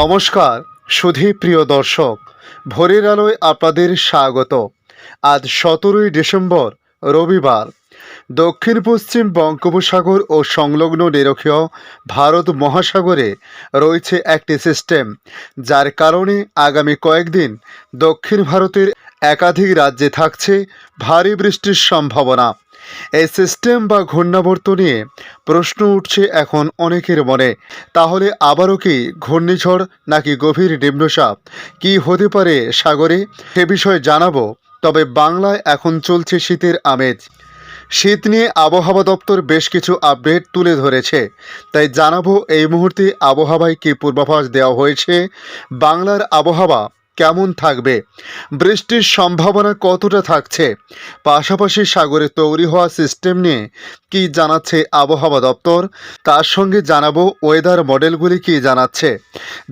নমস্কার, সুধী প্রিয় দর্শক, ভোরের আলোয় আপনাদের স্বাগত। আজ সতেরোই ডিসেম্বর, রবিবার। দক্ষিণ পশ্চিম বঙ্গোপসাগর ও সংলগ্ন নিরক্ষীয় ভারত মহাসাগরে রয়েছে একটি সিস্টেম, যার কারণে আগামী কয়েকদিন দক্ষিণ ভারতের একাধিক রাজ্যে থাকছে ভারী বৃষ্টির সম্ভাবনা। এই সিস্টেম বা ঘূর্ণাবর্ত নিয়ে প্রশ্ন উঠছে এখন অনেকের মনে। তাহলে আবারও কি ঘূর্ণিঝড় নাকি গভীর নিম্নচাপ? কি হতে পারে সাগরে? সে বিষয়ে জানাব, তবে বাংলায় এখন চলছে শীতের আমেজ। শীত নিয়ে আবহাওয়া দপ্তর বেশ কিছু আপডেট তুলে ধরেছে। তাই জানাব এই মুহূর্তে আবহাওয়ায় কী পূর্বাভাস দেওয়া হয়েছে। বাংলার আবহাওয়া কেমন থাকবে? বৃষ্টির সম্ভাবনা কতটা থাকছে? পাশাপাশি সাগরে তৈরি হওয়া সিস্টেম নিয়ে কি জানাচ্ছে আবহাওয়া দপ্তর? তার সঙ্গে জানাব ওয়েদার মডেলগুলি কি জানাচ্ছে?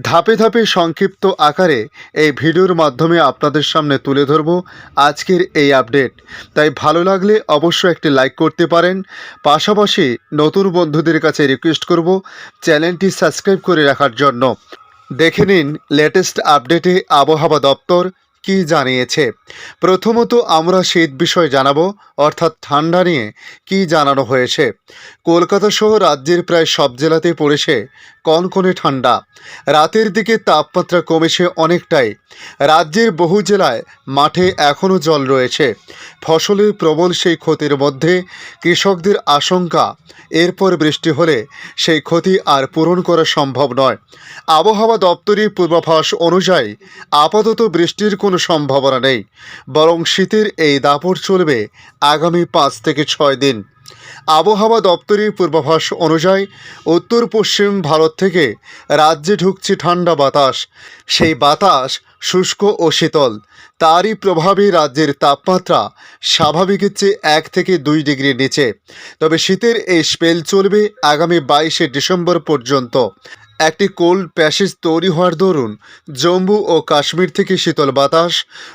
ধাপে ধাপে সংক্ষিপ্ত আকারে এই ভিডিওর মাধ্যমে আপনাদের সামনে তুলে ধরব আজকের এই আপডেট। তাই ভালো লাগলে অবশ্যই একটি লাইক করতে পারেন। পাশাপাশি নতুন বন্ধুদের কাছে রিকোয়েস্ট করব চ্যানেলটি সাবস্ক্রাইব করে রাখার জন্য। দেখে নিন লেটেস্ট আপডেটে আবহাওয়া দপ্তর কি জানিয়েছে। প্রথমত আমরা শীত বিষয় জানাব, অর্থাৎ ঠান্ডা নিয়ে কি জানানো হয়েছে। কলকাতা সহ রাজ্যের প্রায় সব জেলাতে পড়েছে কনকনে ঠান্ডা। রাতের দিকে তাপমাত্রা কমেছে অনেকটাই। রাজ্যের বহু জেলায় মাঠে এখনও জল রয়েছে। ফসলের প্রবল সেই ক্ষতির মধ্যে কৃষকদের আশঙ্কা। এরপর বৃষ্টি হলে সেই ক্ষতি আর পূরণ করা সম্ভব নয়। আবহাওয়া দপ্তরের পূর্বাভাস অনুযায়ী আপাতত বৃষ্টির কোনো সম্ভাবনা নেই। বরং শীতের এই দাপট চলবে আগামী পাঁচ থেকে ছয় দিন। আবহাওয়া দপ্তরের পূর্বাভাস অনুযায়ী উত্তর পশ্চিম ভারত থেকে রাজ্যে ঢুকছে ঠান্ডা বাতাস। সেই বাতাস শুষ্ক ও শীতল। তারই প্রভাবে রাজ্যের তাপমাত্রা স্বাভাবিকের চেয়ে এক থেকে দুই ডিগ্রির নিচে। তবে শীতের এই স্পেল চলবে আগামী বাইশে ডিসেম্বর পর্যন্ত। একটি কোল্ড প্যাসেজ তৈরি হওয়ার দরুন জম্মু ও কাশ্মীর থেকে শীতল বাতাস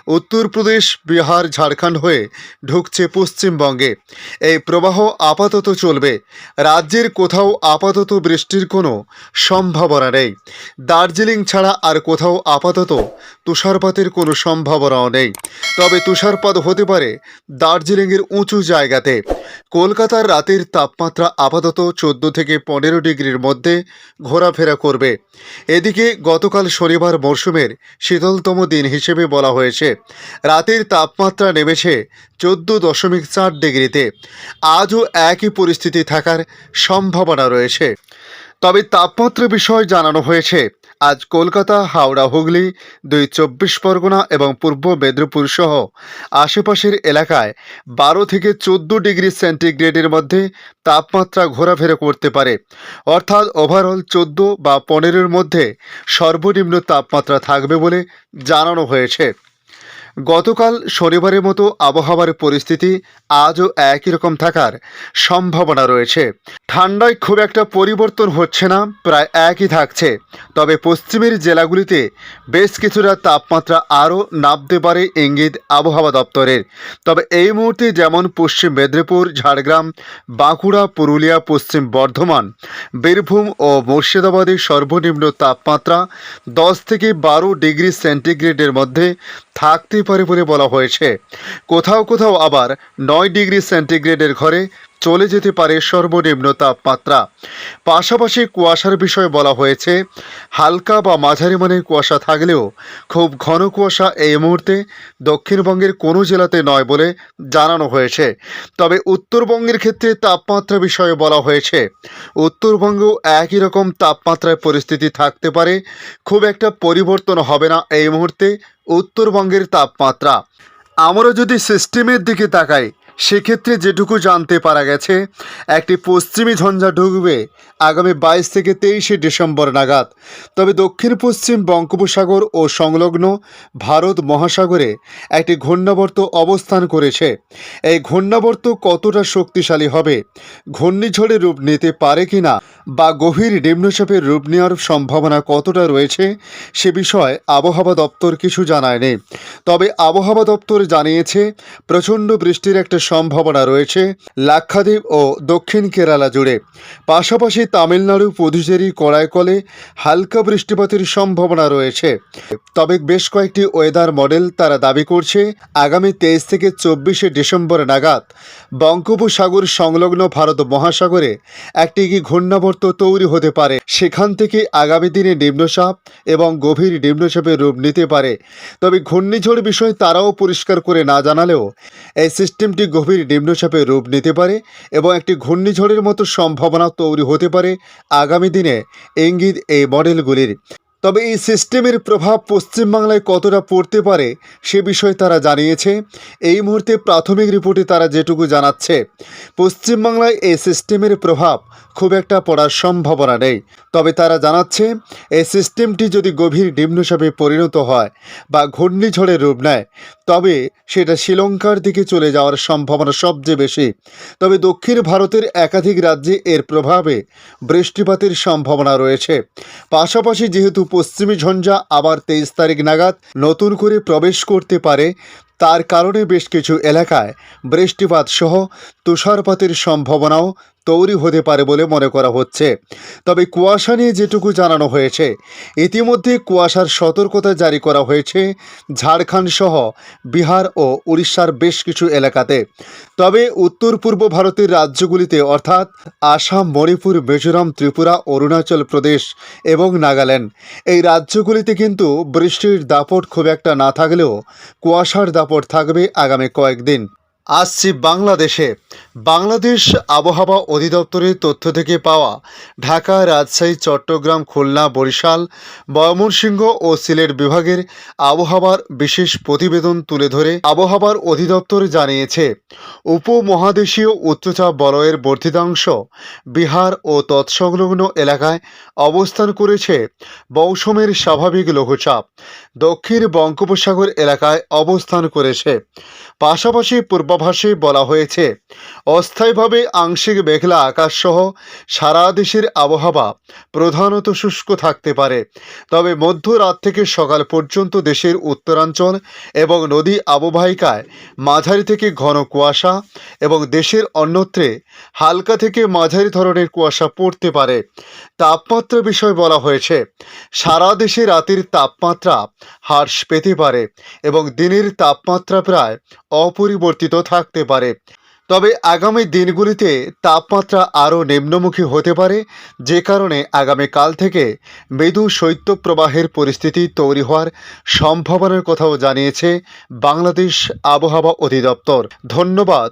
উত্তরপ্রদেশ বিহার, ঝাড়খণ্ড হয়ে ঢুকছে পশ্চিমবঙ্গে। এই প্রবাহ আপাতত চলবে। রাজ্যের কোথাও আপাতত বৃষ্টির কোনো সম্ভাবনা নেই। দার্জিলিং ছাড়া আর কোথাও আপাতত তুষারপাতের কোনো সম্ভাবনাও নেই। তবে তুষারপাত হতে পারে দার্জিলিংয়ের উঁচু জায়গাতে। কলকাতার রাতের তাপমাত্রা আপাতত চোদ্দ থেকে পনেরো ডিগ্রির মধ্যে ঘোরাফেরা করবে। এদিকে গতকাল শনিবার মরশুমের শীতলতম দিন হিসেবে বলা হয়েছে, রাতের তাপমাত্রা নেমেছে চোদ্দ দশমিক চার ডিগ্রিতে। আজও একই পরিস্থিতি থাকার সম্ভাবনা রয়েছে। তবে তাপমাত্রা বিষয় জানানো হয়েছে আজ কলকাতা, হাওড়া, হুগলি, দুই চব্বিশ পরগনা এবং পূর্ব মেদিনীপুর সহ আশেপাশের এলাকায় বারো থেকে চোদ্দ ডিগ্রি সেন্টিগ্রেডের মধ্যে তাপমাত্রা ঘোরাফেরা করতে পারে। অর্থাৎ ওভারঅল চোদ্দ বা পনেরোর মধ্যে সর্বনিম্ন তাপমাত্রা থাকবে বলে জানানো হয়েছে। গতকাল শনিবারের মতো আবহাওয়ার পরিস্থিতি আজও একই রকম থাকার সম্ভাবনা রয়েছে। ঠান্ডায় খুব একটা পরিবর্তন হচ্ছে না, প্রায় একই থাকছে। তবে পশ্চিমের জেলাগুলিতে বেশ কিছুটা তাপমাত্রা আরও নামতে পারে ইঙ্গিত আবহাওয়া দপ্তরের। তবে এই মুহূর্তে যেমন পশ্চিম মেদিনীপুর, ঝাড়গ্রাম, বাঁকুড়া, পুরুলিয়া, পশ্চিম বর্ধমান, বীরভূম ও মুর্শিদাবাদের সর্বনিম্ন তাপমাত্রা দশ থেকে বারো ডিগ্রি সেন্টিগ্রেডের মধ্যে থাকতে পারে বলে বলা হয়েছে। কোথাও কোথাও আবার নয় ডিগ্রি সেন্টিগ্রেডের ঘরে চলে যেতে পারে সর্বনিম্ন তাপমাত্রা। পাশাপাশি কুয়াশার বিষয়ে বলা হয়েছে, হালকা বা মাঝারি মানের কুয়াশা থাকলেও খুব ঘন কুয়াশা এই মুহূর্তে দক্ষিণবঙ্গের কোনো জেলাতে নয় বলে জানানো হয়েছে। তবে উত্তরবঙ্গের ক্ষেত্রে তাপমাত্রা বিষয়ে বলা হয়েছে, উত্তরবঙ্গেও একই রকম তাপমাত্রায় পরিস্থিতি থাকতে পারে। খুব একটা পরিবর্তন হবে না এই মুহূর্তে। উত্তরবঙ্গের তাপমাত্রা। আমরা যদি সিস্টেমের দিকে তাকাই সেক্ষেত্রে যেটুকু জানতে পারা গেছে, একটি পশ্চিমী ঝঞ্ঝা ঢুকবে আগামী বাইশ থেকে তেইশে ডিসেম্বর নাগাদ। তবে দক্ষিণ পশ্চিম বঙ্গোপসাগর ও সংলগ্ন ভারত মহাসাগরে একটি ঘূর্ণাবর্ত অবস্থান করেছে। এই ঘূর্ণাবর্ত কতটা শক্তিশালী হবে ঘূর্ণিঝড়ে রূপ নিতে পারে কি না বা গভীর নিম্নচাপের রূপ নেওয়ার সম্ভাবনা কতটা রয়েছে, সে বিষয়ে আবহাওয়া দপ্তর কিছু জানায়নি। তবে আবহাওয়া দপ্তর জানিয়েছে, প্রচণ্ড বৃষ্টির একটা সম্ভাবনা রয়েছে লাক্ষাদ্বীপ ও দক্ষিণ কেরালা জুড়ে। পাশাপাশি তামিলনাড়ু, পুদুচেরি, কড়াইকলে হালকা বৃষ্টিপাতের সম্ভাবনা রয়েছে। তবে বেশ কয়েকটি ওয়েদার মডেল তারা দাবি করছে, আগামী তেইশ থেকে চব্বিশে ডিসেম্বর নাগাদ বঙ্গোপসাগর সংলগ্ন ভারত মহাসাগরে একটি ঘূর্ণাবর্ত তৈরি হতে পারে। সেখান থেকে আগামী দিনে নিম্নচাপ এবং গভীর নিম্নচাপের রূপ নিতে পারে। তবে ঘূর্ণিঝড় বিষয়ে তারাও পরিষ্কার করে না জানালেও এই সিস্টেমটি গভীর নিম্নচাপের রূপ নিতে পারে এবং একটি ঘূর্ণিঝড়ের মতো সম্ভাবনা তৈরি হতে পারে আগামী দিনে। ইঙ্গিত এই মডেলগুলির। তবে এই সিস্টেমের প্রভাব পশ্চিমবাংলায় কতটা পড়তে পারে সে বিষয়ে তারা জানিয়েছে। এই মুহূর্তে প্রাথমিক রিপোর্টে তারা যেটুকু জানাচ্ছে, পশ্চিমবাংলায় এই সিস্টেমের প্রভাব খুব একটা পড়ার সম্ভাবনা নেই। তবে তারা জানাচ্ছে, এই সিস্টেমটি যদি গভীর নিম্নচাপে পরিণত হয় বা ঘূর্ণিঝড়ের রূপ নেয়, তবে সেটা শ্রীলঙ্কার দিকে চলে যাওয়ার সম্ভাবনা সবচেয়ে বেশি। তবে দক্ষিণ ভারতের একাধিক রাজ্যে এর প্রভাবে বৃষ্টিপাতের সম্ভাবনা রয়েছে। পাশাপাশি যেহেতু পশ্চিমী ঝঞ্ঝা আবার তেইশ তারিখ নাগাদ নতুন করে প্রবেশ করতে পারে। তার কারণে বেশ কিছু এলাকায় বৃষ্টিপাত সহ তুষারপাতের সম্ভাবনাও তৈরি হতে পারে বলে মনে করা হচ্ছে। তবে কুয়াশা নিয়ে যেটুকু জানানো হয়েছে, ইতিমধ্যে কুয়াশার সতর্কতা জারি করা হয়েছে ঝাড়খণ্ড সহ বিহার ও উড়িষ্যার বেশ কিছু এলাকাতে। তবে উত্তর পূর্ব ভারতের রাজ্যগুলিতে অর্থাৎ আসাম, মণিপুর, মিজোরাম, ত্রিপুরা, অরুণাচল প্রদেশ এবং নাগাল্যান্ড, এই রাজ্যগুলিতে কিন্তু বৃষ্টির দাপট খুব একটা না থাকলেও কুয়াশার দাপট থাকবে আগামী কয়েকদিন। আসছি বাংলাদেশে। বাংলাদেশ আবহাওয়া অধিদপ্তরের তথ্য থেকে পাওয়া ঢাকা, রাজশাহী, চট্টগ্রাম, খুলনা, বরিশাল, ময়মনসিংহ ও সিলেট বিভাগের আবহাওয়ার বিশেষ প্রতিবেদন তুলে ধরে আবহাওয়ার অধিদপ্তর জানিয়েছে। উপমহাদেশীয় উচ্চচাপ বলয়ের বর্ধিতাংশ বিহার ও তৎসংলগ্ন এলাকায় অবস্থান করেছে মৌসুমের স্বাভাবিক লঘুচাপ। দক্ষিণ বঙ্গোপসাগর এলাকায় অবস্থান করেছে। পাশাপাশি পূর্বাভাসে বলা হয়েছে। অস্থায়ীভাবে আংশিক মেঘলা আকাশসহ সারা দেশের আবহাওয়া প্রধানত শুষ্ক থাকতে পারে। তবে মধ্যরাত থেকে সকাল পর্যন্ত দেশের উত্তরাঞ্চল এবং নদী অববাহিকায় মাঝারি থেকে ঘন কুয়াশা এবং দেশের অন্যত্রে হালকা থেকে মাঝারি ধরনের কুয়াশা পড়তে পারে। তাপমাত্রা বিষয় বলা হয়েছে, সারা দেশে রাতের তাপমাত্রা হ্রাস পেতে পারে এবং দিনের তাপমাত্রা প্রায় অপরিবর্তিত থাকতে পারে। তবে আগামী দিনগুলিতে তাপমাত্রা আরও নিম্নমুখী হতে পারে, যে কারণে আগামীকাল থেকে মৃদু শৈত্যপ্রবাহের পরিস্থিতি তৈরি হওয়ার সম্ভাবনার কথাও জানিয়েছে বাংলাদেশ আবহাওয়া অধিদপ্তর। ধন্যবাদ।